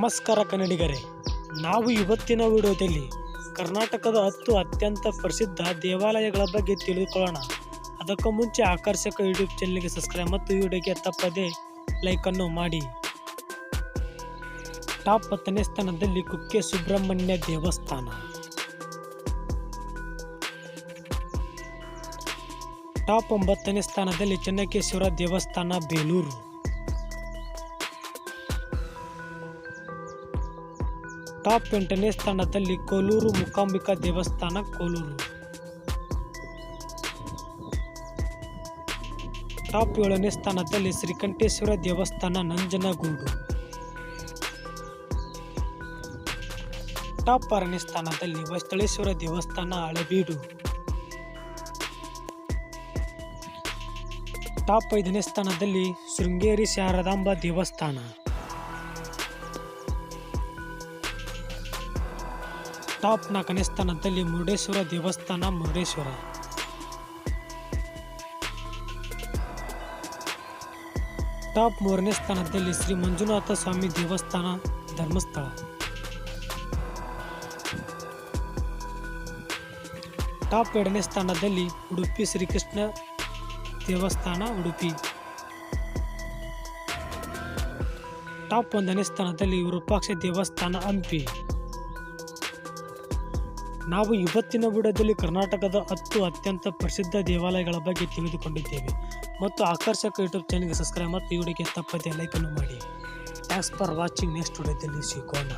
ನಮಸ್ಕಾರ ಕನ್ನಡಿಗರೇ, ನಾವು ಇವತ್ತಿನ ವಿಡಿಯೋದಲ್ಲಿ ಕರ್ನಾಟಕದ ಹತ್ತು ಅತ್ಯಂತ ಪ್ರಸಿದ್ಧ ದೇವಾಲಯಗಳ ಬಗ್ಗೆ ತಿಳಿದುಕೊಳ್ಳೋಣ. ಅದಕ್ಕೂ ಮುಂಚೆ ಆಕರ್ಷಕ ಯೂಟ್ಯೂಬ್ ಚಾನಲ್ಗೆ ಸಬ್ಸ್ಕ್ರೈಬ್ ಮತ್ತು ವಿಡಿಯೋಗೆ ತಪ್ಪದೆ ಲೈಕನ್ನು ಮಾಡಿ. ಟಾಪ್ ಹತ್ತನೇ ಸ್ಥಾನದಲ್ಲಿ ಕುಕ್ಕೆ ಸುಬ್ರಹ್ಮಣ್ಯ ದೇವಸ್ಥಾನ. ಟಾಪ್ ಒಂಬತ್ತನೇ ಸ್ಥಾನದಲ್ಲಿ ಚೆನ್ನಕೇಶ್ವರ ದೇವಸ್ಥಾನ, ಬೇಲೂರು. ಟಾಪ್ ಎಂಟನೇ ಸ್ಥಾನದಲ್ಲಿ ಕೋಲೂರು ಮೂಕಾಂಬಿಕಾ ದೇವಸ್ಥಾನ, ಕೋಲೂರು. ಟಾಪ್ ಏಳನೇ ಸ್ಥಾನದಲ್ಲಿ ಶ್ರೀಕಂಠೇಶ್ವರ ದೇವಸ್ಥಾನ, ನಂಜನಗೂಡು. ಟಾಪ್ ಆರನೇ ಸ್ಥಾನದಲ್ಲಿ ವೈಸ್ಥಳೇಶ್ವರ ದೇವಸ್ಥಾನ, ಹಳೆಬೀಡು. ಟಾಪ್ ಐದನೇ ಸ್ಥಾನದಲ್ಲಿ ಶೃಂಗೇರಿ ಶಾರದಾಂಬ ದೇವಸ್ಥಾನ. ಟಾಪ್ ನಾಲ್ಕನೇ ಸ್ಥಾನದಲ್ಲಿ ಮುರುಡೇಶ್ವರ ದೇವಸ್ಥಾನ, ಮುರುಡೇಶ್ವರ. ಟಾಪ್ ಮೂರನೇ ಸ್ಥಾನದಲ್ಲಿ ಶ್ರೀ ಮಂಜುನಾಥ ಸ್ವಾಮಿ ದೇವಸ್ಥಾನ, ಧರ್ಮಸ್ಥಳ. ಟಾಪ್ ಎರಡನೇ ಸ್ಥಾನದಲ್ಲಿ ಉಡುಪಿ ಶ್ರೀಕೃಷ್ಣ ದೇವಸ್ಥಾನ, ಉಡುಪಿ. ಟಾಪ್ ಒಂದನೇ ಸ್ಥಾನದಲ್ಲಿ ವಿರೂಪಾಕ್ಷ ದೇವಸ್ಥಾನ, ಹಂಪಿ. ನಾವು ಇವತ್ತಿನ ವಿಡಿಯೋದಲ್ಲಿ ಕರ್ನಾಟಕದ ಹತ್ತು ಅತ್ಯಂತ ಪ್ರಸಿದ್ಧ ದೇವಾಲಯಗಳ ಬಗ್ಗೆ ತಿಳಿದುಕೊಂಡಿದ್ದೇವೆ. ಮತ್ತು ಆಕರ್ಷಕ ಯೂಟ್ಯೂಬ್ ಚಾನಲ್ಗೆ ಸಬ್ಸ್ಕ್ರೈಬ್ ಮತ್ತು ಈ ವಿಡಿಯೋಗೆ ತಪ್ಪದೆ ಲೈಕನ್ನು ಮಾಡಿ. Thanks for watching. ನೆಕ್ಸ್ಟ್ ವಿಡಿಯೋದಲ್ಲಿ ಸಿಗೋಣ.